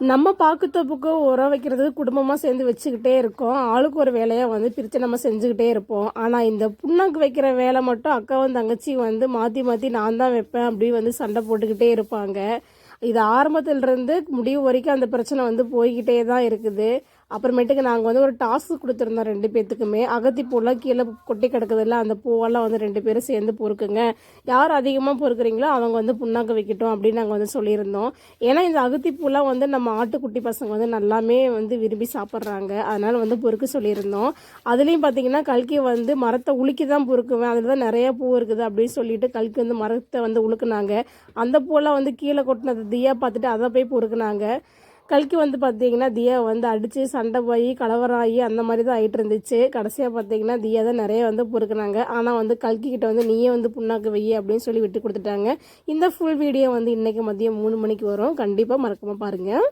நம்ம பாக்குத்தப்புக்கு உரம் வைக்கிறது குடும்பமாக சேர்ந்து வச்சுக்கிட்டே இருக்கோம். ஆளுக்கு ஒரு வேலையாக வந்து பிரித்து நம்ம செஞ்சுக்கிட்டே இருப்போம். ஆனால் இந்த புண்ணாக்கு வைக்கிற வேலை மட்டும் அக்காவும் தங்கச்சி வந்து மாற்றி மாற்றி நான் தான் வைப்பேன் அப்படி வந்து சண்டை போட்டுக்கிட்டே இருப்பாங்க. இது ஆரம்பத்திலிருந்து முடிவு வரைக்கும் அந்த பிரச்சனை வந்து போய்கிட்டே தான் இருக்குது. அப்புறமேட்டுக்கு நாங்கள் வந்து ஒரு டாஸ்க் கொடுத்துருந்தோம் ரெண்டு பேர்த்துக்குமே அகத்தி பூலாம் கீழே கொட்டி கிடக்குதுல்ல அந்த பூவெல்லாம் வந்து ரெண்டு பேரும் சேர்ந்து பொறுக்குங்க. யார் அதிகமாக பொறுக்குறீங்களோ அவங்க வந்து புண்ணாக்கு வைக்கட்டும் அப்படின்னு நாங்கள் வந்து சொல்லியிருந்தோம். ஏன்னா இந்த அகத்தி பூலாம் வந்து நம்ம ஆட்டுக்குட்டி பசங்க வந்து நல்லாமே வந்து விரும்பி சாப்பிட்றாங்க. அதனால் வந்து பொறுக்க சொல்லியிருந்தோம். அதுலேயும் பார்த்தீங்கன்னா கல்கி வந்து மரத்தை உலுக்கி தான் பொறுக்குவேன். அதில் தான் நிறையா பூ இருக்குது அப்படின்னு சொல்லிட்டு கல்கி வந்து மரத்தை வந்து உழுக்குனாங்க அந்த பூவெல்லாம் வந்து கீழே கொட்டினது தியா பார்த்துட்டு அதை போய் பொறுக்குனாங்க. கல்கி வந்து பார்த்தீங்கன்னா தியா வந்து அடித்து சண்டை போய் கலவரம் ஆகி அந்த மாதிரி தான் ஆகிட்டு இருந்துச்சு. கடைசியாக பார்த்தீங்கன்னா தியா தான் நிறைய வந்து பொறுக்குனாங்க. ஆனால் வந்து கல்கி கிட்ட வந்து நீயே வந்து புண்ணாக்கு வெய்ய அப்படின்னு சொல்லி விட்டு கொடுத்துட்டாங்க. இந்த ஃபுல் வீடியோ வந்து இன்றைக்கி மதியம் மூணு மணிக்கு வரும். கண்டிப்பாக மறக்காமல் பாருங்கள்